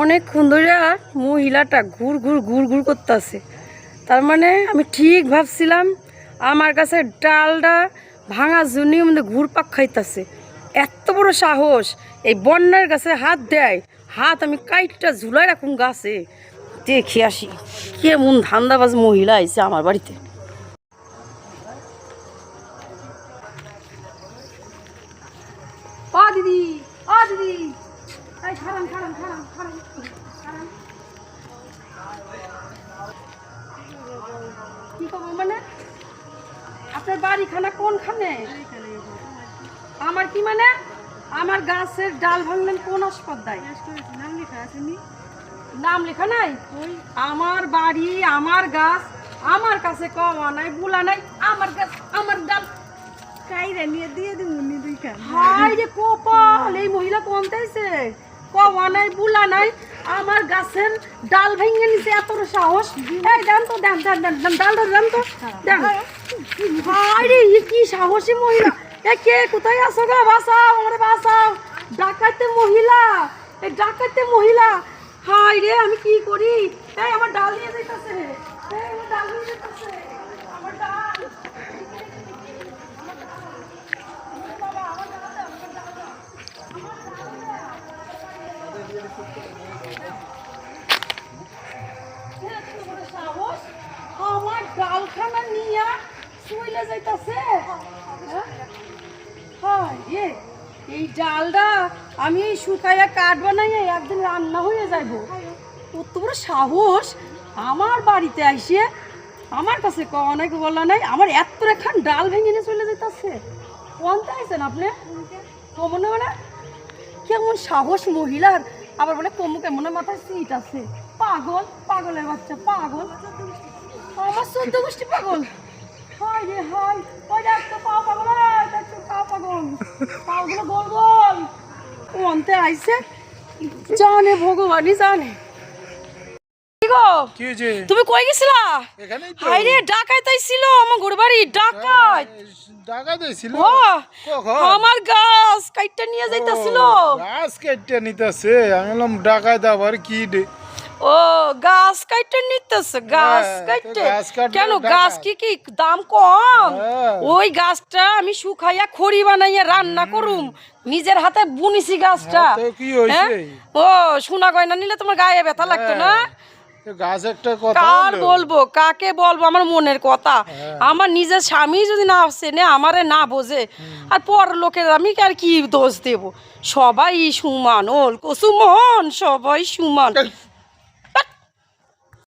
অনেকক্ষণ ধরে মহিলাটা ঘুর ঘুর ঘুর ঘুর করতেছে। তার মানে আমি ঠিক ভাবছিলাম, আমার কাছে ডালটা ভাঙা জন্য মধ্যে ঘুর পাক খাইতেছে। এত বড় সাহস, এই বন্যার কাছে হাত দেয়, হাত আমি কাইটটা ঝুলাই রাখুন গাছে। দেখে আসি, কেমন ধান্দাবাজ মহিলা আইছে আমার বাড়িতে। দিদি দিদি। কি খবর মানে? আপনার বাড়িখানা কোনখানে? আমার কি মানে? আমার গাছের ডাল ভাঙলেন কোন আসপদ্দায় নাম লেখা আসেনি নাম লেখা নাই? আমার বাড়ি আমার গাছ আমার কাছে কওয়া নাই বুলা নাই আমার গাছ আমার ডাল। কাইরা নিয়ে দিয়ে দিব নি দুই খান হাই রে কপাল এই মহিলা কোন তাইছে কওয়া নাই, বুলা নাই। আমার গাছের ডাল ভেঙে নিছে, এত সাহস। এই দেন তো, দেন দেন দেন দেন, ডালটা দেন তো। কি সাহসী মহিলা। এ কে, কোথায় আসো গো? বাঁচাও, আমারে বাঁচাও। ডাকাইতে মহিলা। এই ডাকাইতে মহিলা। হাই রে, আমি কি করি? এই আমার ডাল নিয়ে যাইতাছে এই আমার ডাল নিয়ে যাইতাছে আমার ডাল সাহস আমার ডালখানা নিয়া শুইলে যাইতাছে? হ্যাঁ? এই ডালটা আমি এই শুকাইয়া কাঠ বানাইয়া একদিন রান্না হয়ে যাইব। কত বড় সাহস! আমার বাড়িতে আইসে আমার কাছে অনেক বলা নাই, আমার এত খান ডাল ভেঙে নিয়ে চলে যেতেছে কোনটা আইসেন আপনি? কমনে মানে কেমন সাহস মহিলার! আবার বলে কমু কেমন? মাথায় সিট আছে। পাগল, পাগলের বাচ্চা, পাগল। আমার চোদ্দ গোষ্ঠী পাগল। হাই রে ওই পাগল তো পাগল। জানে, ভগবানই জানে। গো। কি হয়েছে? তুমি কই গেছিলা? এখানেই তো। হাই রে ডাকাইত আইছিল আমার ঘর বাড়ি ডাকাইত টাকা দিয়েছিল ও আমার গাছ কাইটটা নিয়ে যাইতাছিল। গাছ নিতেছে। আমি বললাম দাবার কি ও গাছ নিতেছে গাছ হ্যাঁ, কাইটে কেন। গাছ কি কি দাম কম? হ্যাঁ। ওই গাছটা আমি শুকাইয়া খড়ি বানাইয়া রান্না করুম। নিজের হাতে বুনিছি গাছটা। হ্যাঁ? হ্যাঁ? ও সোনা গয়না নিলে তোমার গায়ে ব্যথা লাগতো না? গাছ একটা কথা আর বলব? কাকে বলব? আমার মনের কথা। হ্যাঁ। আমার নিজের স্বামী যদি না চেনে আমারে না বোঝে আর পর লোকের আমি আর কি দোষ দেব? সবাই সুমান ওল কুসুমন সবাই সমান।